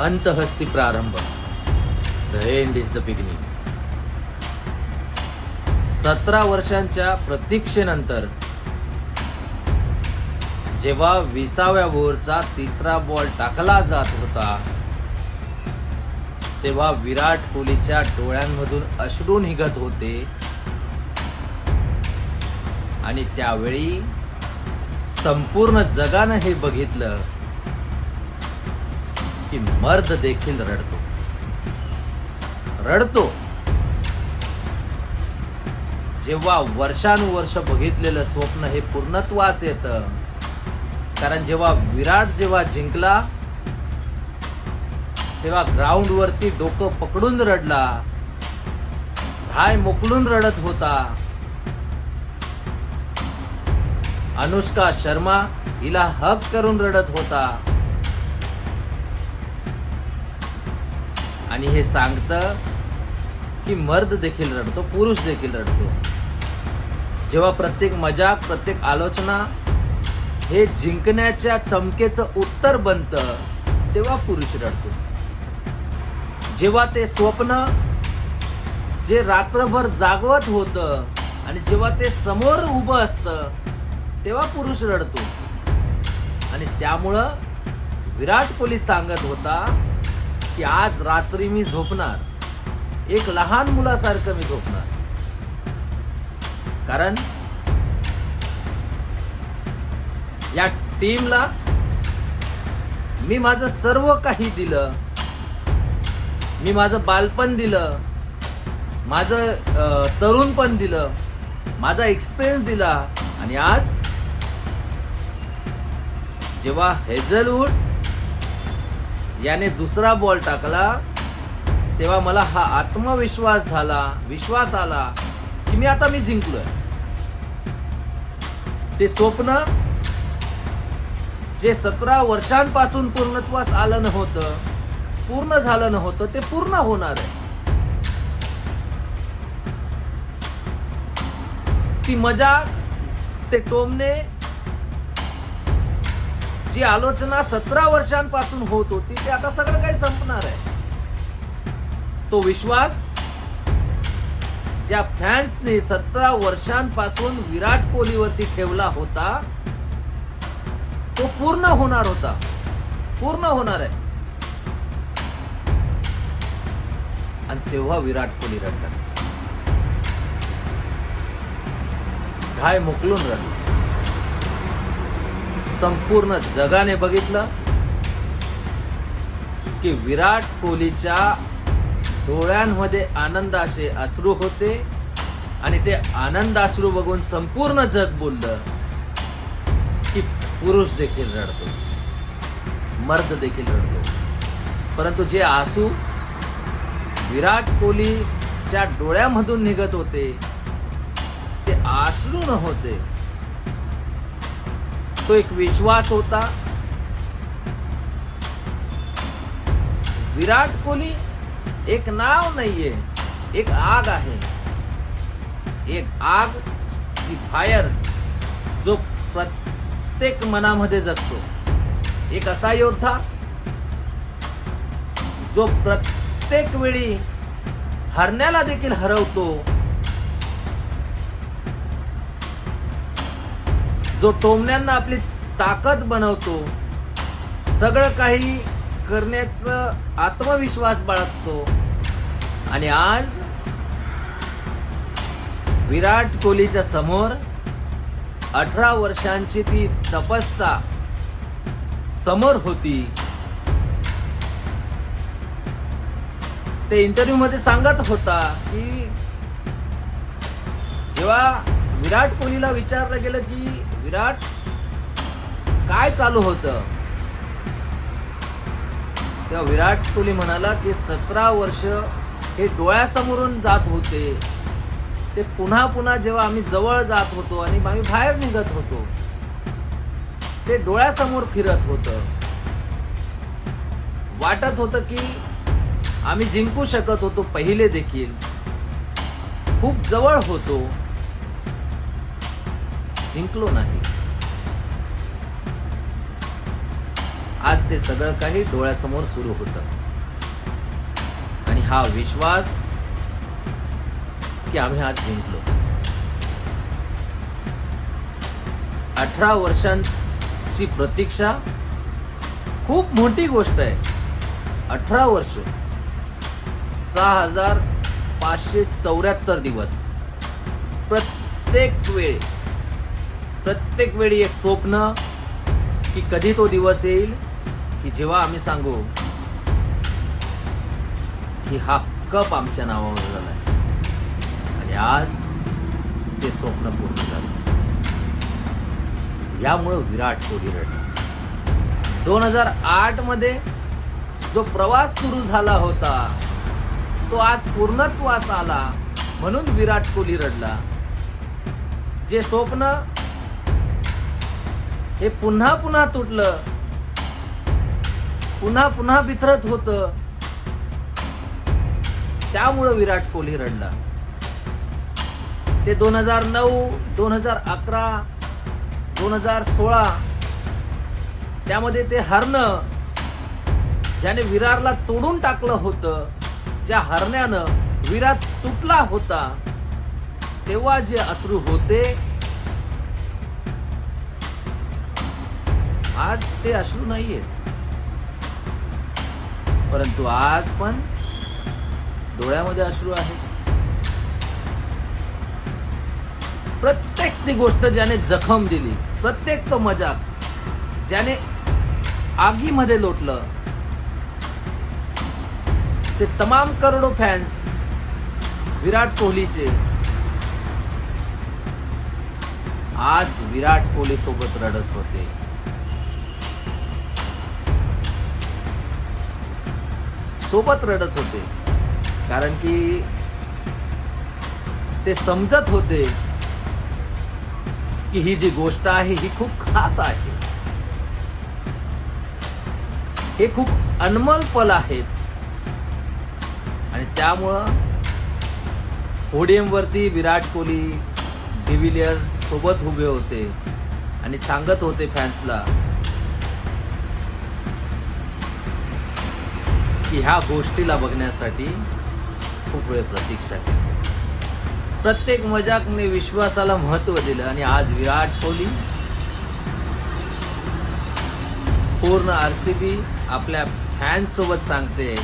अंतहस्ती प्रारंभ. The end is the beginning सतरा वर्षांच्या प्रतीक्षेनंतर जेव्हा विसाव्या ओव्हरचा तिसरा बॉल टाकला जात होता तेव्हा विराट कोहलीच्या डोळ्यांमधून अश्रू निघत होते. आणि त्यावेळी संपूर्ण जगानं हे बघितलं. की मर्द देखील रडतो. रडतो. जेव्हा वर्षानुवर्ष बघितलेलं स्वप्न हे पूर्णत्वास येतं कारण जेव्हा विराट जेव्हा जिंकला तेव्हा ग्राउंड वरती डोकं पकडून रडला धाय मोकळून रडत होता. अनुष्का शर्मा हिला हक करून रडत होता. आणि हे सांगतं की मर्द देखील रडतो पुरुष देखील रडतो. जेव्हा प्रत्येक मजाक प्रत्येक आलोचना हे जिंकण्याच्या चमकेचं उत्तर बनतं तेव्हा पुरुष रडतो. जेव्हा ते स्वप्न जे रात्रभर जागवत होतं आणि जेव्हा ते समोर उभं असतं तेव्हा पुरुष रडतो. आणि त्यामुळं विराट कोहली सांगत होता की आज रात्री मी झोपणार. एक लहान मुलासारखं मी झोपणार. कारण या टीमला मी माझं सर्व काही दिलं. मी माझं बालपण दिलं. माझं तरुणपण दिलं. माझा एक्सपिरियन्स दिला. आणि आज जेव्हा हेझलवूड याने दुसरा बॉल टाकला तेव्हा मला हा आत्मविश्वास झाला विश्वास आला की मी आता मी जिंकलोय. ते स्वप्न जे सतरा वर्षांपासून पूर्णत्वास आलं नव्हतं पूर्ण झालं नव्हतं ते पूर्ण होणार आहे. ती मजा ते टोमने जी आलोचना सतरा वर्षांपासून होत होती ते आता सगळं काही संपणार आहे. तो विश्वास ज्या फॅन्सने सतरा वर्षांपासून विराट कोहलीवरती ठेवला होता तो पूर्ण होणार होता. पूर्ण होणार आहे. आणि तेव्हा विराट कोहली रडला. घाय मोकलून रडला. संपूर्ण जगाने बघितलं की विराट कोहलीच्या डोळ्यांमध्ये आनंदाचे अश्रू होते आणि ते आनंदाश्रू बघून संपूर्ण जग बोललं की पुरुष देखील रडतो. मर्द देखील रडतो. परंतु जे आसू विराट कोहलीच्या डोळ्यामधून निघत होते ते आश्रू होते तो एक विश्वास होता. विराट कोहली एक नाव नाहीये एक आग आहे. एक आग जी फायर जो प्रत्येक मनामध्ये जगतो. एक असा योद्धा जो प्रत्येक वेळी हरण्याला देखील हरवतो जो टोमण्यांना आपली ताकद बनवतो सगळं काही करण्याचं आत्मविश्वास बाळगतो. आणि आज विराट कोहलीच्या समोर अठरा वर्षांची ती तपस्या समोर होती. ते इंटरव्ह्यू मध्ये सांगत होता की जेव्हा विराट कोहलीला विचारलं गेलं की विराट काय चालू होतं? तेव्हा विराट कोहली म्हणाला की सतरा वर्ष हे डोळ्यासमोरून जात होते. ते पुन्हा पुन्हा जेव्हा आम्ही जवळ जात होतो आणि आम्ही बाहेर निघत होतो ते डोळ्यासमोर फिरत होतं. वाटत होतं की आम्ही जिंकू शकत होतो पहिले देखील. खूप जवळ होतो. जिंकलो नाही. आज ते सगळं काही डोळ्यासमोर सुरू होतं. आणि हा विश्वास की आम्ही आज जिंकलो. अठरा वर्षांची प्रतीक्षा खूप मोठी गोष्ट आहे. अठरा वर्ष. सहा हजार पाचशे चौऱ्याहत्तर दिवस. प्रत्येक वेळी प्रत्येक वेळी एक स्वप्न की कधी तो दिवस येईल की जेव्हा आम्ही सांगू की हा कप आमच्या नावावर झालाय. आणि आज ते स्वप्न पूर्ण झालं. यामुळं विराट कोहली रडला. दोन हजार आठमध्ये जो प्रवास सुरू झाला होता तो आज पूर्णत्वास आला म्हणून विराट कोहली रडला. जे स्वप्न हे पुन्हा पुन्हा तुटलं. पुन्हा पुन्हा बिथरत होत. त्यामुळं विराट कोहली रडला. ते दोन हजार नऊ दोन हजार अकरा दोन हजार सोळा त्यामध्ये ते हरणं ज्याने विरारला तोडून टाकलं होतं ज्या हरण्यानं विराट तुटला होता तेव्हा जे अश्रू होते आज ते अश्रू नाहीयेत. परंतु आज पण डोळ्यामध्ये अश्रू आहेत. प्रत्येक ती गोष्ट ज्याने जखम दिली प्रत्येक तो मजाक ज्याने आगीमध्ये लोटलं ते तमाम करोडो फॅन्स विराट कोहलीचे. आज विराट कोहली सोबत रडत होते. सोबत रडत होते. कारण की ते समजत होते की ही जी गोष्ट आहे ही खूप खास आहे. हे खूप अनमोल पल आहेत. आणि त्यामुळं पोडियम वरती विराट कोहली डिव्हिलियर्स सोबत उभे होते आणि सांगत होते फॅन्सला ह्या गोष्टीला बघण्यासाठी खूप वेळ प्रतीक्षा केली. प्रत्येक मजाकने विश्वासाला महत्त्व दिलं आणि आज विराट कोहली पूर्ण आर सी बी आपल्या फॅन्ससोबत सांगते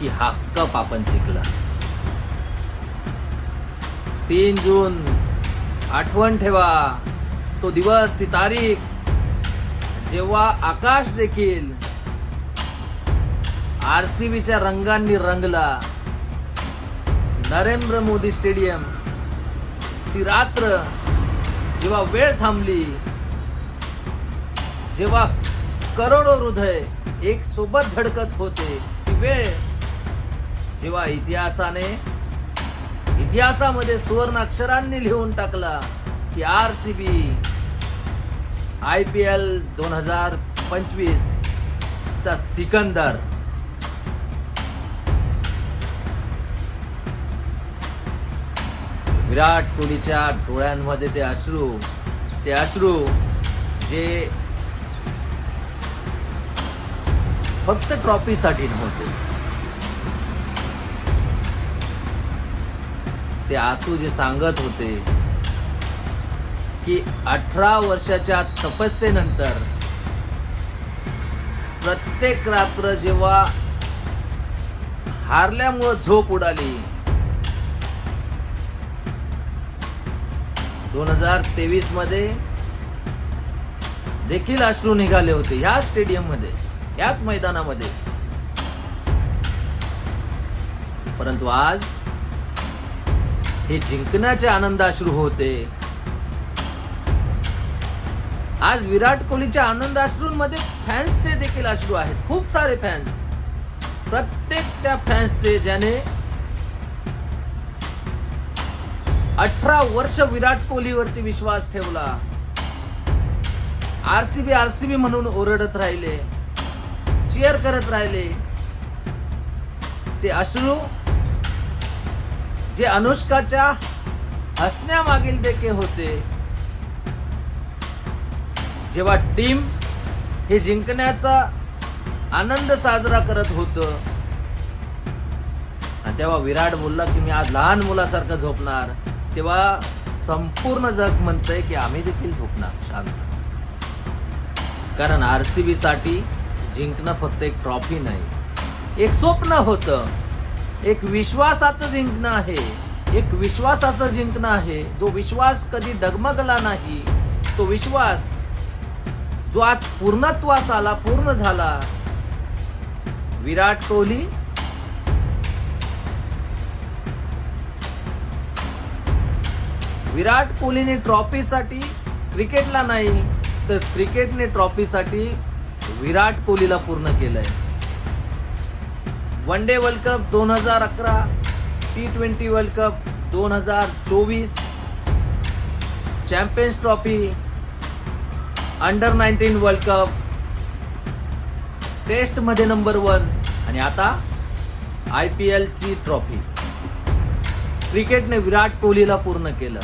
की हा कप आपण जिंकला. तीन जून आठवण ठेवा. तो दिवस ती तारीख जेव्हा आकाश देखील आरसीबीच्या रंगांनी रंगला नरेंद्र मोदी स्टेडियम ती रात्र जेव्हा वेळ थांबली जेव्हा करोडो हृदय एक सोबत धडकत होते ती वेळ जेव्हा इतिहासाने इतिहासामध्ये सुवर्ण अक्षरांनी लिहून टाकला की R C B I P L दोन हजार पंचवीस चा सिकंदर. विराट कोहलीच्या डोळ्यांमध्ये ते अश्रू ते अश्रू जे फक्त ट्रॉफीसाठी नव्हते. ते आसू जे सांगत होते की अठरा वर्षाच्या तपस्येनंतर प्रत्येक रात्र जेव्हा हारल्यामुळं झोप उडाली दोन हजार तेवीसमध्ये देखील अश्रू निघाले होते ह्या स्टेडियममध्ये याच मैदानामध्ये. परंतु आज हे जिंकण्याचे आनंद अश्रू होते. आज विराट कोहलीच्या आनंद अश्रूंमध्ये फॅन्सचे देखील अश्रू आहेत. खूप सारे फॅन्स प्रत्येक त्या फॅन्सचे ज्याने अठरा वर्ष विराट कोहलीवरती विश्वास ठेवला. आरसीबी आरसीबी म्हणून ओरडत राहिले. चिअर करत राहिले. ते अश्रू जे अनुष्काच्या हसण्यामागील देखे होते. जेव्हा टीम हे जिंकण्याचा आनंद साजरा करत होत आणि तेव्हा विराट बोलला की मी आज लहान मुलासारखं झोपणार तेव्हा संपूर्ण जग म्हणतंय की आम्ही देखील झोपणार शांत. कारण आरसीबी साठी जिंकणं फक्त एक ट्रॉफी नाही एक स्वप्न होतं. एक विश्वासाचं जिंकणं आहे एक विश्वासाचं जिंकणं आहे जो विश्वास कधी डगमगला नाही तो विश्वास जो आज पूर्णत्वास आला पूर्ण झाला. विराट कोहली. विराट कोहलीने ट्रॉफीसाठी क्रिकेटला नाही तर क्रिकेटने ट्रॉफीसाठी विराट कोहलीला पूर्ण केलंय. वन डे वर्ल्ड कप दोन हजार अकरा टी ट्वेंटी वर्ल्ड कप दोन हजार चोवीस champions trophy under nineteen world cup टेस्टमध्ये नंबर वन आणि आता आय पी एलची ट्रॉफी क्रिकेटने विराट कोहलीला पूर्ण केलं.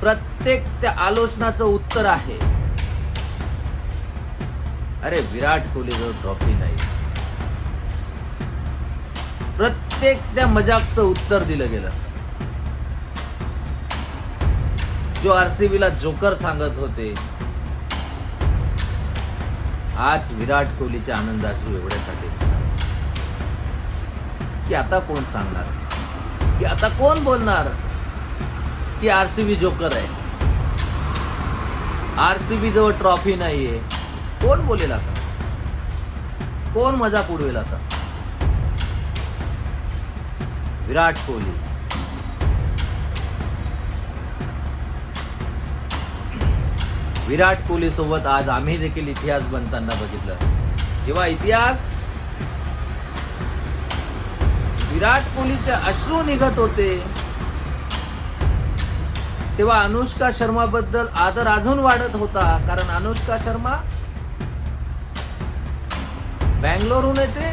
प्रत्येक त्या आलोचनाचं उत्तर आहे. अरे विराट कोहलीजवळ ट्रॉफी नाही. प्रत्येक त्या मजाकचं उत्तर दिलं गेलं. जो आरसीबी ला जोकर सांगत होते. आज विराट कोहलीच्या आनंदाश्रू एवढ्यासाठी. की आता कोण सांगणार? की आता कोण बोलणार? की आरसीबी जोकर आहे. आरसीबी जवळ ट्रॉफी नाहीये. कोण बोलेल आता? कोण मजाक उडवेल आता? विराट कोहली. विराट कोहली सोबत आज आम्ही देखील इतिहास बनताना बघितलं. जेव्हा इतिहास विराट कोहलीचे अश्रू निघत होते तेव्हा अनुष्का शर्मा बद्दल आदर अजून वाढत होता कारण अनुष्का शर्मा बँगलोरहून येते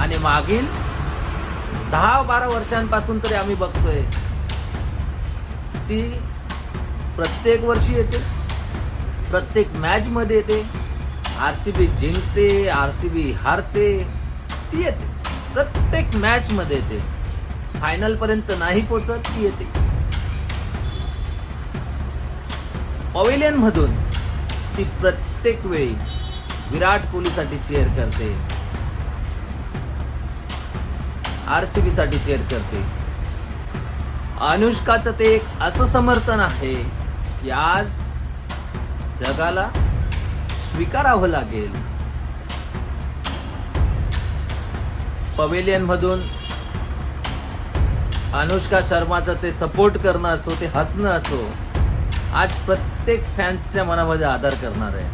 आणि मागील दहा बारा वर्षांपासून तरी आम्ही बघतोय ती प्रत्येक वर्षी येते. प्रत्येक मॅच मध्ये येते. आरसीबी जिंकते आरसीबी हारते ती येते. प्रत्येक मॅच मध्ये येते. फायनल पर्यंत नाही पोचत ती येते. पवेलियन मधून ती प्रत्येक वेळी विराट कोहलीसाठी चेअर करते. आरसीबी साठी चेअर करते. अनुष्काचं ते एक असं समर्थन आहे. की आज जगाला स्वीकारावं लागेल. पवेलियन मधून अनुष्का शर्माचं ते सपोर्ट करणं असो ते हसणं असो आज प्रत्येक फॅन्सच्या मनामध्ये आदर करणार आहे.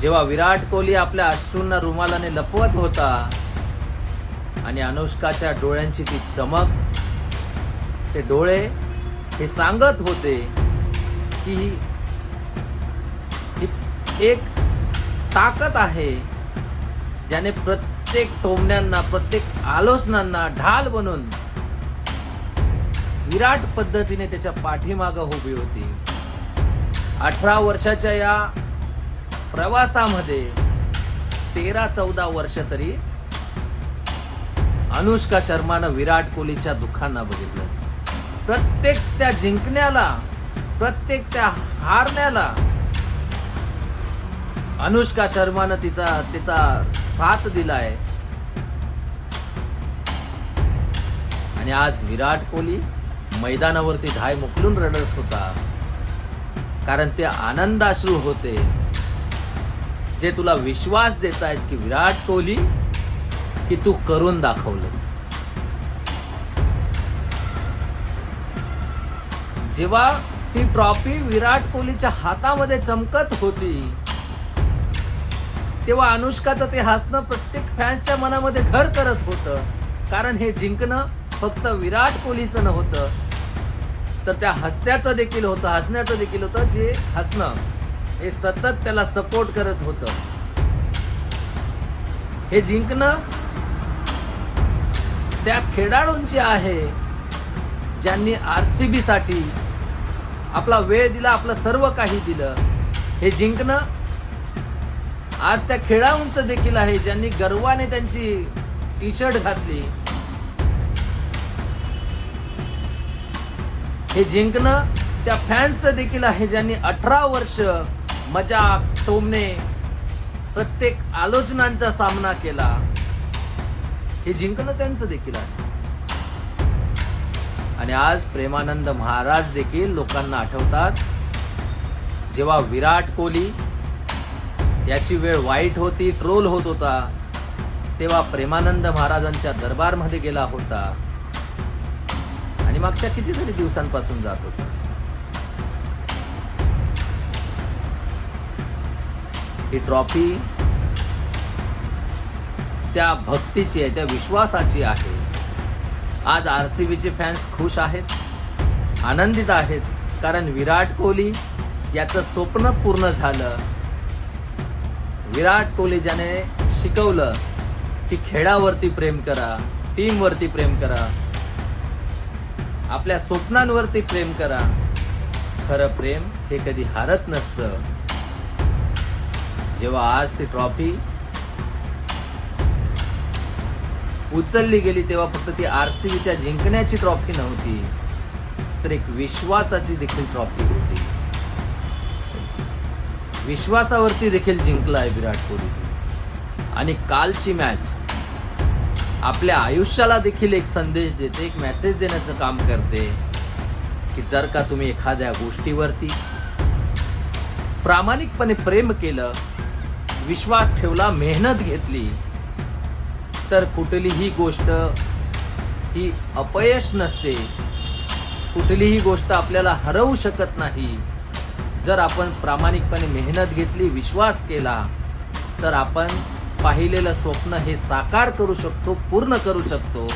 जेव्हा विराट कोहली आपल्या अश्रूंना रुमालाने लपवत होता आणि अनुष्काच्या डोळ्यांची ती चमक ते डोळे हे सांगत होते की ही एक ताकद आहे ज्याने प्रत्येक टोमण्यांना प्रत्येक आलोचनांना ढाल बनून विराट पद्धतीने त्याच्या पाठीमाग उभी होती. अठरा वर्षाच्या या प्रवासामध्ये तेरा चौदा वर्ष तरी अनुष्का शर्मानं विराट कोहलीच्या दुःखांना बघितलं. प्रत्येक त्या जिंकण्याला प्रत्येक त्या हारण्याला अनुष्का शर्मानं तिचा तिचा साथ दिलाय. आणि आज विराट कोहली मैदानावरती धाय मोकलून रडत होता. कारण ते आनंदाश्रू होते. जे तुला विश्वास देत आहेत की विराट कोहली की तू करून दाखवलंस. जेव्हा ती ट्रॉफी विराट कोहलीच्या हातामध्ये चमकत होती तेव्हा अनुष्काचं ते हसणं प्रत्येक फॅन्सच्या मनामध्ये घर करत होतं. कारण हे जिंकणं फक्त विराट कोहलीचं नव्हतं. तर त्या हसण्याचं देखील होतं हसण्याचं देखील होतं जे हसणं हे सतत त्याला सपोर्ट करत होतं. हे जिंकणं त्या खेळाडूंची आहे ज्यांनी आर सी बी साठी आपला वेळ दिला आपलं सर्व काही दिलं. हे जिंकणं आज त्या खेळाडूंच देखील आहे ज्यांनी गर्वाने त्यांची टी शर्ट घातली. हे जिंकणं त्या फॅन्सचं देखील आहे ज्यांनी अठरा वर्ष मजाक टोमणे प्रत्येक आलोचनांचा सामना केला. हे जिंकणं त्यांचं देखील आहे. आणि आज प्रेमानंद महाराज देखील लोकांना आठवतात. जेव्हा विराट कोहली याची वेळ वाईट होती ट्रोल होत होता तेव्हा प्रेमानंद महाराजांच्या दरबारमध्ये गेला होता. आणि मागच्या कितीतरी दिवसांपासून जात होता. ही ट्रॉफी त्या भक्तीची आहे त्या विश्वासाची आहे. आज आर सी बीचे फॅन्स खुश आहेत आनंदित आहेत कारण विराट कोहली याचं स्वप्न पूर्ण झालं. विराट कोहली ज्याने शिकवलं की खेळावरती प्रेम करा टीमवरती प्रेम करा आपल्या स्वप्नांवरती प्रेम करा. खरं प्रेम हे कधी हारत नसतं. जेव्हा आज ती ट्रॉफी उचलली गेली तेव्हा फक्त ती आर सी बीच्या जिंकण्याची ट्रॉफी नव्हती. तर एक विश्वासाची देखील ट्रॉफी होती. विश्वासावरती देखील जिंकला आहे विराट कोहली. आणि कालची मॅच आपल्या आयुष्याला देखील एक संदेश देते एक मेसेज देण्याचं काम करते की जर का तुम्ही एखाद्या गोष्टीवरती प्रामाणिकपणे प्रेम केलं विश्वास ठेवला मेहनत घेतली तर कुठलीही गोष्ट ही अपयश नसते. कुठलीही गोष्ट आपल्याला हरवू शकत नाही. जर आपण प्रामाणिकपणे मेहनत घेतली विश्वास केला तर आपण पाहिलेलं स्वप्न हे साकार करू शकतो पूर्ण करू शकतो.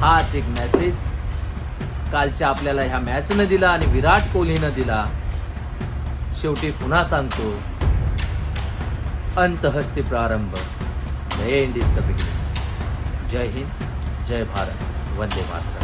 हाच एक मेसेज कालच्या आपल्याला ह्या मॅचनं दिला आणि विराट कोहलीनं दिला. शेवटी पुन्हा सांगतो अंतहस्ती प्रारंभ. The end is the beginning. जय हिंद जय भारत वंदे मातरम।